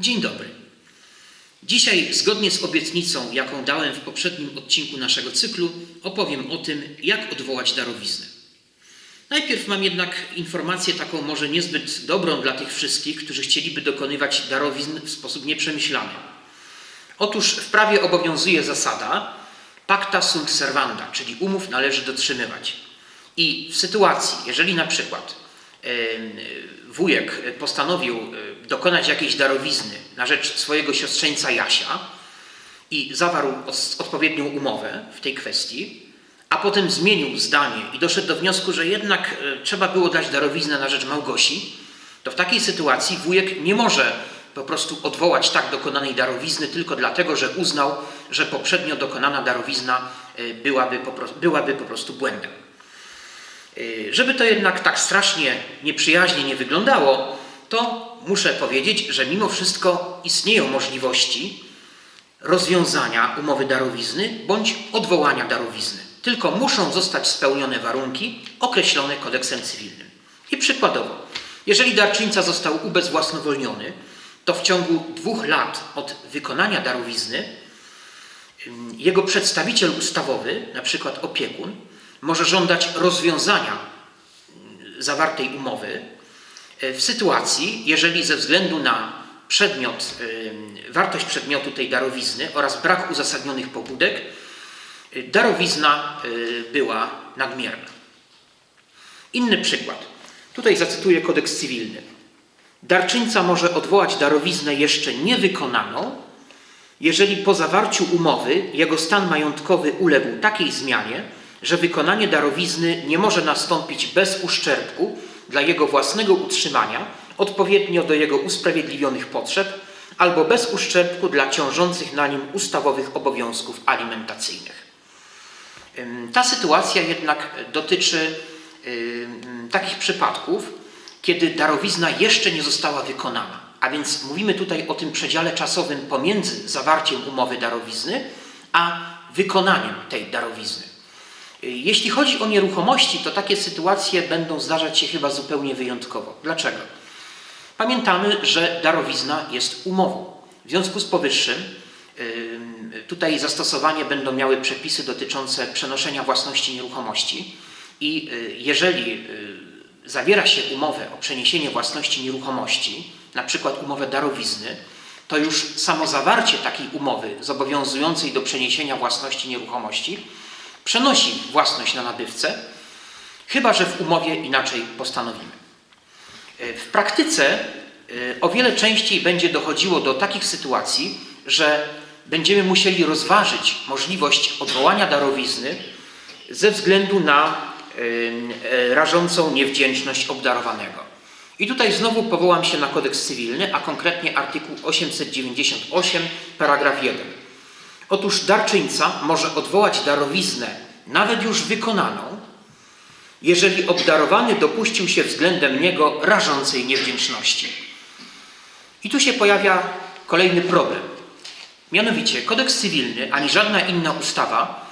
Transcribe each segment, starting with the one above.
Dzień dobry. Dzisiaj, zgodnie z obietnicą, jaką dałem w poprzednim odcinku naszego cyklu, opowiem o tym, jak odwołać darowiznę. Najpierw mam jednak informację taką może niezbyt dobrą dla tych wszystkich, którzy chcieliby dokonywać darowizn w sposób nieprzemyślany. Otóż w prawie obowiązuje zasada pacta sunt servanda, czyli umów należy dotrzymywać. I w sytuacji, jeżeli na przykład wujek postanowił dokonać jakiejś darowizny na rzecz swojego siostrzeńca Jasia i zawarł odpowiednią umowę w tej kwestii, a potem zmienił zdanie i doszedł do wniosku, że jednak e, trzeba było dać darowiznę na rzecz Małgosi, to w takiej sytuacji wujek nie może po prostu odwołać tak dokonanej darowizny tylko dlatego, że uznał, że poprzednio dokonana darowizna e, byłaby po, pro- byłaby po prostu błędem. Y, Żeby to jednak tak strasznie nieprzyjaźnie nie wyglądało, to muszę powiedzieć, że mimo wszystko istnieją możliwości rozwiązania umowy darowizny bądź odwołania darowizny. Tylko muszą zostać spełnione warunki określone kodeksem cywilnym. I przykładowo, jeżeli darczyńca został ubezwłasnowolniony, to w ciągu dwóch lat od wykonania darowizny ym, jego przedstawiciel ustawowy, na przykład opiekun, może żądać rozwiązania ym, zawartej umowy w sytuacji, jeżeli ze względu na przedmiot, ym, wartość przedmiotu tej darowizny oraz brak uzasadnionych pobudek, y, darowizna była nadmierna. Inny przykład. Tutaj zacytuję kodeks cywilny. Darczyńca może odwołać darowiznę jeszcze niewykonaną, jeżeli po zawarciu umowy jego stan majątkowy uległ takiej zmianie, że wykonanie darowizny nie może nastąpić bez uszczerbku dla jego własnego utrzymania, odpowiednio do jego usprawiedliwionych potrzeb, albo bez uszczerbku dla ciążących na nim ustawowych obowiązków alimentacyjnych. Ta sytuacja jednak dotyczy takich przypadków, kiedy darowizna jeszcze nie została wykonana. A więc mówimy tutaj o tym przedziale czasowym pomiędzy zawarciem umowy darowizny, a wykonaniem tej darowizny. Jeśli chodzi o nieruchomości, to takie sytuacje będą zdarzać się chyba zupełnie wyjątkowo. Dlaczego? Pamiętamy, że darowizna jest umową. W związku z powyższym ym, tutaj zastosowanie będą miały przepisy dotyczące przenoszenia własności nieruchomości i y, jeżeli y, zawiera się umowę o przeniesienie własności nieruchomości, na przykład umowę darowizny, to już samo zawarcie takiej umowy zobowiązującej do przeniesienia własności nieruchomości przenosi własność na nabywcę, chyba że w umowie inaczej postanowimy. W praktyce y, o wiele częściej będzie dochodziło do takich sytuacji, że będziemy musieli rozważyć możliwość odwołania darowizny ze względu na y, rażącą niewdzięczność obdarowanego. I tutaj znowu powołam się na kodeks cywilny, a konkretnie artykuł 898, paragraf 1. Otóż darczyńca może odwołać darowiznę, nawet już wykonaną, jeżeli obdarowany dopuścił się względem niego rażącej niewdzięczności. I tu się pojawia kolejny problem. Mianowicie kodeks cywilny ani żadna inna ustawa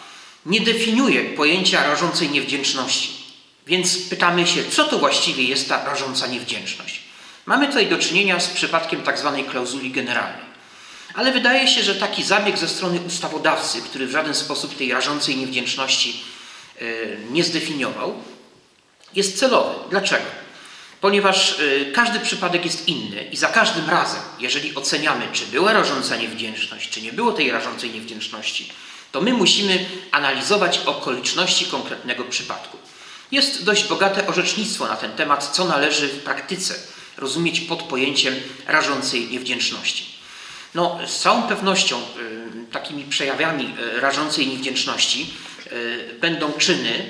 nie definiuje pojęcia rażącej niewdzięczności. Więc pytamy się, co to właściwie jest ta rażąca niewdzięczność? Mamy tutaj do czynienia z przypadkiem tak zwanej klauzuli generalnej. Ale wydaje się, że taki zabieg ze strony ustawodawcy, który w żaden sposób tej rażącej niewdzięczności e, nie zdefiniował, jest celowy. Dlaczego? Ponieważ y, każdy przypadek jest inny i za każdym razem, jeżeli oceniamy, czy była rażąca niewdzięczność, czy nie było tej rażącej niewdzięczności, to my musimy analizować okoliczności konkretnego przypadku. Jest dość bogate orzecznictwo na ten temat, co należy w praktyce rozumieć pod pojęciem rażącej niewdzięczności. No, z całą pewnością y, takimi przejawami y, rażącej niewdzięczności y, będą czyny,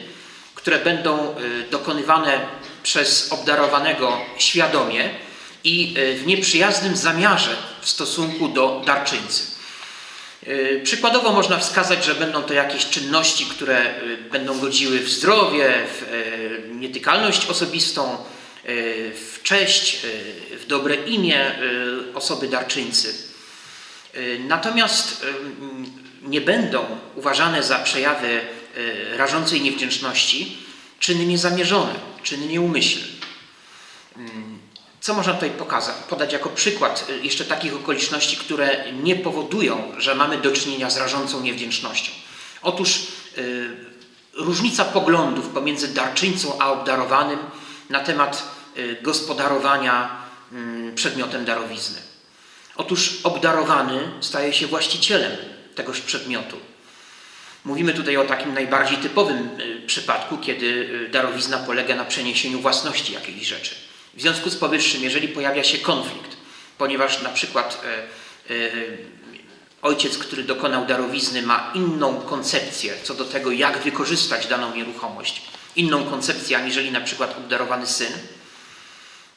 które będą dokonywane przez obdarowanego świadomie i w nieprzyjaznym zamiarze w stosunku do darczyńcy. Przykładowo można wskazać, że będą to jakieś czynności, które będą godziły w zdrowie, w nietykalność osobistą, w cześć, w dobre imię osoby darczyńcy. Y, Natomiast y, nie będą uważane za przejawy y, rażącej niewdzięczności czyny niezamierzone, czyny nieumyślne. Ym, Co można tutaj pokazać, podać jako przykład jeszcze takich okoliczności, które nie powodują, że mamy do czynienia z rażącą niewdzięcznością? Otóż różnica poglądów pomiędzy darczyńcą a obdarowanym na temat gospodarowania y, przedmiotem darowizny. Otóż obdarowany staje się właścicielem tegoż przedmiotu. Mówimy tutaj o takim najbardziej typowym y, przypadku, kiedy y, darowizna polega na przeniesieniu własności jakiejś rzeczy. W związku z powyższym, jeżeli pojawia się konflikt, ponieważ na przykład e, e, ojciec, który dokonał darowizny, ma inną koncepcję co do tego, jak wykorzystać daną nieruchomość, inną koncepcję aniżeli na przykład obdarowany syn,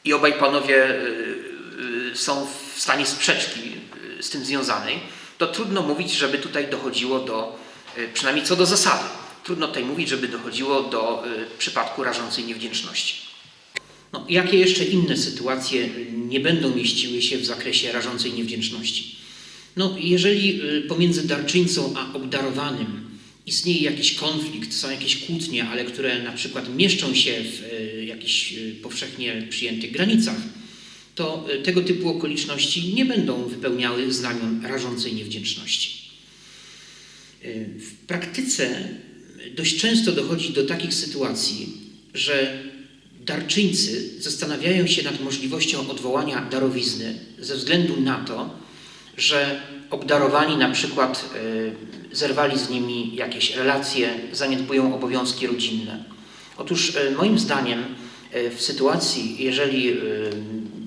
i obaj panowie e, są w stanie sprzeczki e, z tym związanej, to trudno mówić, żeby tutaj dochodziło do, e, przynajmniej co do zasady, trudno tutaj mówić, żeby dochodziło do e, przypadku rażącej niewdzięczności. No, jakie jeszcze inne sytuacje nie będą mieściły się w zakresie rażącej niewdzięczności? No, jeżeli y, pomiędzy darczyńcą a obdarowanym istnieje jakiś konflikt, są jakieś kłótnie, ale które na przykład mieszczą się w y, jakichś y, powszechnie przyjętych granicach, to y, tego typu okoliczności nie będą wypełniały znamion rażącej niewdzięczności. Y, W praktyce dość często dochodzi do takich sytuacji, że darczyńcy zastanawiają się nad możliwością odwołania darowizny ze względu na to, że obdarowani na przykład y, zerwali z nimi jakieś relacje, zaniedbują obowiązki rodzinne. Otóż y, moim zdaniem y, w sytuacji, jeżeli y,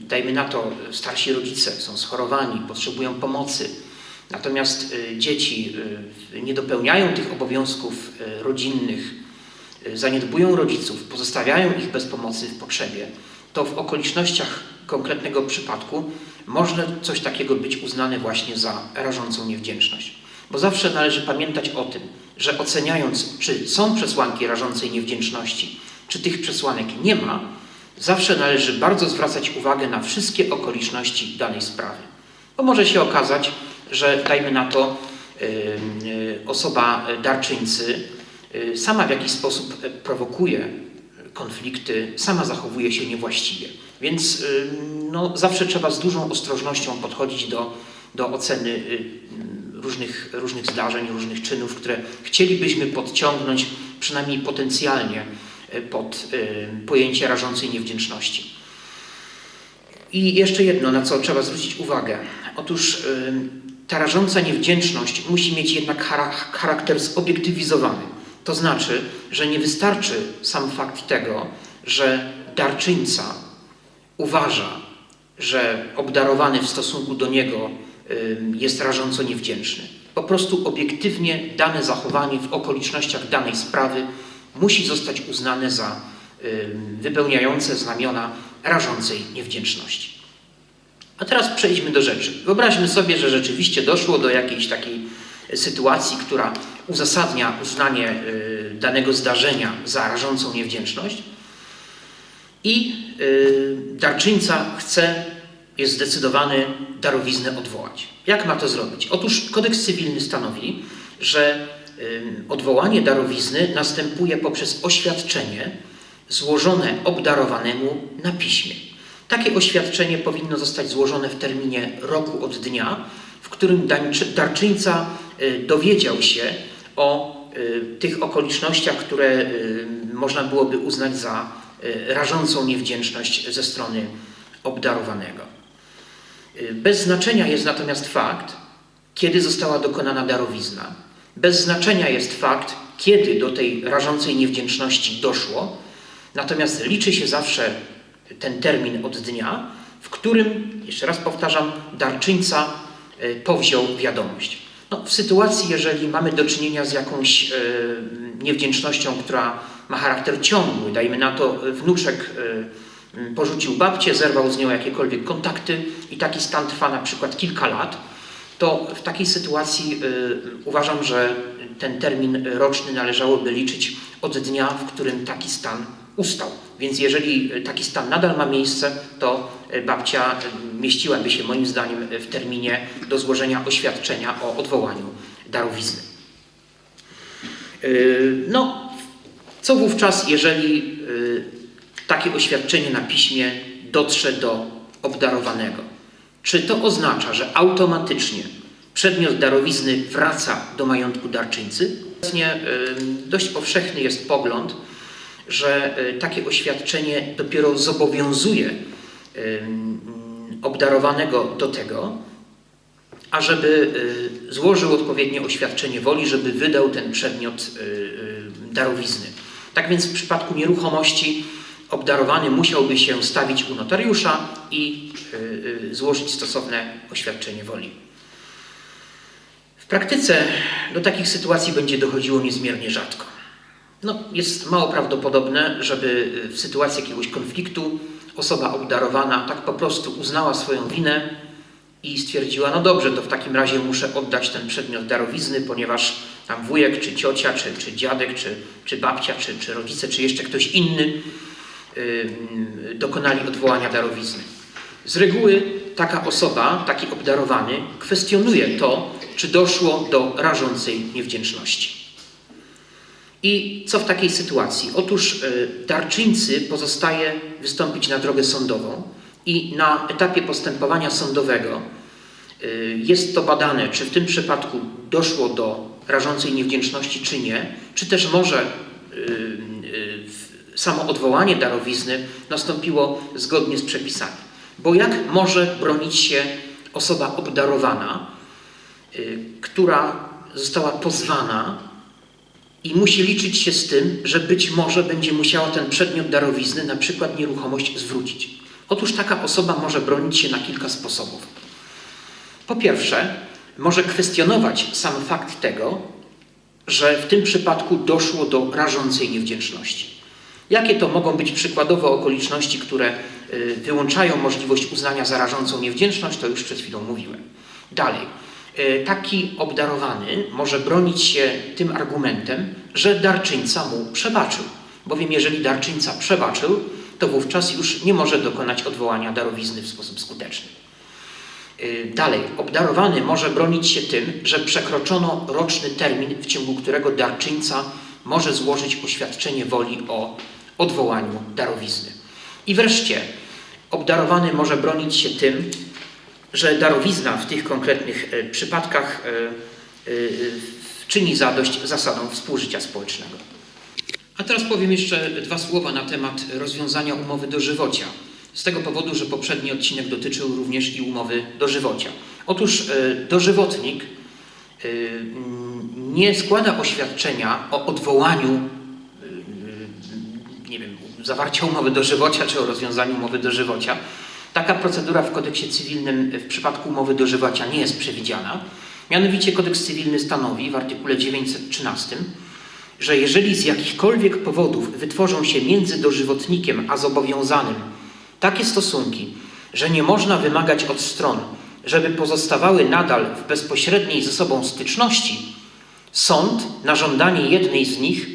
dajmy na to starsi rodzice są schorowani, potrzebują pomocy, natomiast y, dzieci y, nie dopełniają tych obowiązków y, rodzinnych, zaniedbują rodziców, pozostawiają ich bez pomocy w potrzebie, to w okolicznościach konkretnego przypadku może coś takiego być uznane właśnie za rażącą niewdzięczność. Bo zawsze należy pamiętać o tym, że oceniając, czy są przesłanki rażącej niewdzięczności, czy tych przesłanek nie ma, zawsze należy bardzo zwracać uwagę na wszystkie okoliczności danej sprawy. Bo może się okazać, że dajmy na to osoba darczyńcy y, sama w jakiś sposób y, prowokuje konflikty, sama zachowuje się niewłaściwie. Więc no, zawsze trzeba z dużą ostrożnością podchodzić do, do oceny y, różnych, różnych zdarzeń, różnych czynów, które chcielibyśmy podciągnąć przynajmniej potencjalnie pod y, pojęcie rażącej niewdzięczności. I jeszcze jedno, na co trzeba zwrócić uwagę. Otóż y, ta rażąca niewdzięczność musi mieć jednak chara- charakter zobiektywizowany. To znaczy, że nie wystarczy sam fakt tego, że darczyńca uważa, że obdarowany w stosunku do niego y, jest rażąco niewdzięczny. Po prostu obiektywnie dane zachowanie w okolicznościach danej sprawy musi zostać uznane za wypełniające znamiona rażącej niewdzięczności. A teraz przejdźmy do rzeczy. Wyobraźmy sobie, że rzeczywiście doszło do jakiejś takiej sytuacji, która uzasadnia uznanie y, danego zdarzenia za rażącą niewdzięczność i y, darczyńca chce, jest zdecydowany darowiznę odwołać. Jak ma to zrobić? Otóż kodeks cywilny stanowi, że odwołanie darowizny następuje poprzez oświadczenie złożone obdarowanemu na piśmie. Takie oświadczenie powinno zostać złożone w terminie roku od dnia, w którym darczyńca y, dowiedział się o y, tych okolicznościach, które y, można byłoby uznać za rażącą niewdzięczność ze strony obdarowanego. Bez znaczenia jest natomiast fakt, kiedy została dokonana darowizna. Bez znaczenia jest fakt, kiedy do tej rażącej niewdzięczności doszło. Natomiast liczy się zawsze ten termin od dnia, w którym, jeszcze raz powtarzam, darczyńca y, powziął wiadomość. No, w sytuacji, jeżeli mamy do czynienia z jakąś y, niewdzięcznością, która ma charakter ciągły, dajmy na to, y, wnuczek y, porzucił babcię, zerwał z nią jakiekolwiek kontakty i taki stan trwa na przykład kilka lat, to w takiej sytuacji y, uważam, że ten termin roczny należałoby liczyć od dnia, w którym taki stan ustał. Więc jeżeli taki stan nadal ma miejsce, to y, babcia y, mieściłaby się moim zdaniem w terminie do złożenia oświadczenia o odwołaniu darowizny. No, co wówczas, jeżeli takie oświadczenie na piśmie dotrze do obdarowanego. Czy to oznacza, że automatycznie przedmiot darowizny wraca do majątku darczyńcy? Obecnie y, dość powszechny jest pogląd, że y, takie oświadczenie dopiero zobowiązuje y, obdarowanego do tego, ażeby złożył odpowiednie oświadczenie woli, żeby wydał ten przedmiot darowizny. Tak więc w przypadku nieruchomości obdarowany musiałby się stawić u notariusza i y, y, złożyć stosowne oświadczenie woli. W praktyce do takich sytuacji będzie dochodziło niezmiernie rzadko. No, jest mało prawdopodobne, żeby w sytuacji jakiegoś konfliktu osoba obdarowana tak po prostu uznała swoją winę i stwierdziła, no dobrze, to w takim razie muszę oddać ten przedmiot darowizny, ponieważ tam wujek, czy ciocia, czy, czy dziadek, czy, czy babcia, czy, czy rodzice, czy jeszcze ktoś inny dokonali odwołania darowizny. Z reguły taka osoba, taki obdarowany, kwestionuje to, czy doszło do rażącej niewdzięczności. I co w takiej sytuacji? Otóż y, darczyńcy pozostaje wystąpić na drogę sądową i na etapie postępowania sądowego y, jest to badane, czy w tym przypadku doszło do rażącej niewdzięczności, czy nie, czy też może y, y, samo odwołanie darowizny nastąpiło zgodnie z przepisami. Bo jak może bronić się osoba obdarowana, y, która została pozwana i musi liczyć się z tym, że być może będzie musiała ten przedmiot darowizny, na przykład nieruchomość, zwrócić. Otóż taka osoba może bronić się na kilka sposobów. Po pierwsze, może kwestionować sam fakt tego, że w tym przypadku doszło do rażącej niewdzięczności. Jakie to mogą być przykładowe okoliczności, które y, wyłączają możliwość uznania za rażącą niewdzięczność, to już przed chwilą mówiłem. Dalej, y, taki obdarowany może bronić się tym argumentem, że darczyńca mu przebaczył. Bowiem jeżeli darczyńca przebaczył, to wówczas już nie może dokonać odwołania darowizny w sposób skuteczny. Y, Dalej, obdarowany może bronić się tym, że przekroczono roczny termin, w ciągu którego darczyńca może złożyć oświadczenie woli o odwołaniu darowizny. I wreszcie, obdarowany może bronić się tym, że darowizna w tych konkretnych e, przypadkach e, e, czyni zadość zasadom współżycia społecznego. A teraz powiem jeszcze dwa słowa na temat rozwiązania umowy dożywocia. Z tego powodu, że poprzedni odcinek dotyczył również i umowy dożywocia. Otóż dożywotnik nie składa oświadczenia o odwołaniu zawarcia umowy dożywocia czy o rozwiązaniu umowy dożywocia. Taka procedura w kodeksie cywilnym w przypadku umowy dożywocia nie jest przewidziana. Mianowicie kodeks cywilny stanowi w artykule 913, że jeżeli z jakichkolwiek powodów wytworzą się między dożywotnikiem a zobowiązanym takie stosunki, że nie można wymagać od stron, żeby pozostawały nadal w bezpośredniej ze sobą styczności, sąd na żądanie jednej z nich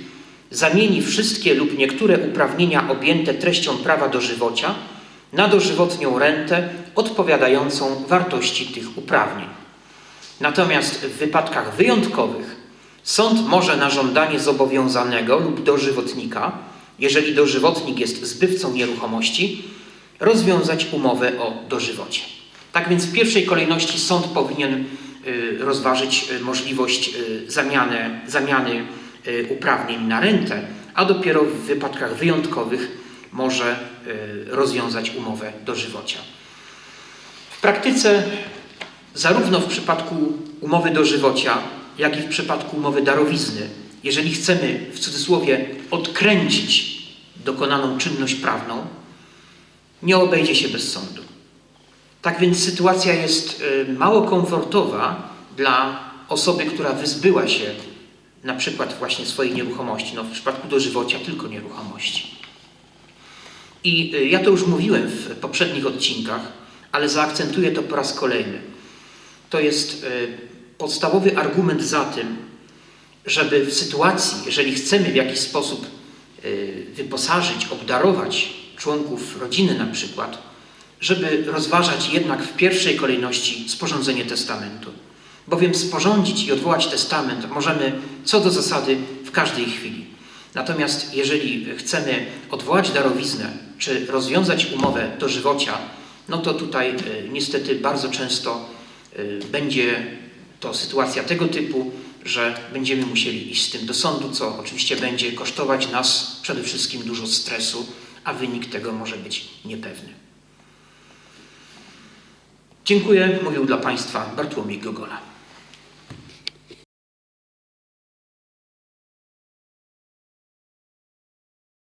zamieni wszystkie lub niektóre uprawnienia objęte treścią prawa dożywocia na dożywotnią rentę odpowiadającą wartości tych uprawnień. Natomiast w wypadkach wyjątkowych sąd może na żądanie zobowiązanego lub dożywotnika, jeżeli dożywotnik jest zbywcą nieruchomości, rozwiązać umowę o dożywocie. Tak więc w pierwszej kolejności sąd powinien y, rozważyć y, możliwość y, zamiany, zamiany uprawnień na rentę, a dopiero w wypadkach wyjątkowych może y, rozwiązać umowę dożywocia. W praktyce zarówno w przypadku umowy dożywocia, jak i w przypadku umowy darowizny, jeżeli chcemy w cudzysłowie odkręcić dokonaną czynność prawną, nie obejdzie się bez sądu. Tak więc sytuacja jest y, mało komfortowa dla osoby, która wyzbyła się na przykład właśnie swojej nieruchomości, no w przypadku dożywocia tylko nieruchomości. I y, ja to już mówiłem w poprzednich odcinkach, ale zaakcentuję to po raz kolejny. To jest y, podstawowy argument za tym, żeby w sytuacji, jeżeli chcemy w jakiś sposób y, wyposażyć, obdarować członków rodziny na przykład, żeby rozważać jednak w pierwszej kolejności sporządzenie testamentu. Bowiem sporządzić i odwołać testament możemy co do zasady w każdej chwili. Natomiast jeżeli chcemy odwołać darowiznę czy rozwiązać umowę dożywocia, no to tutaj y, niestety bardzo często y, będzie to sytuacja tego typu, że będziemy musieli iść z tym do sądu, co oczywiście będzie kosztować nas przede wszystkim dużo stresu, a wynik tego może być niepewny. Dziękuję, mówił dla Państwa Bartłomiej Gogola.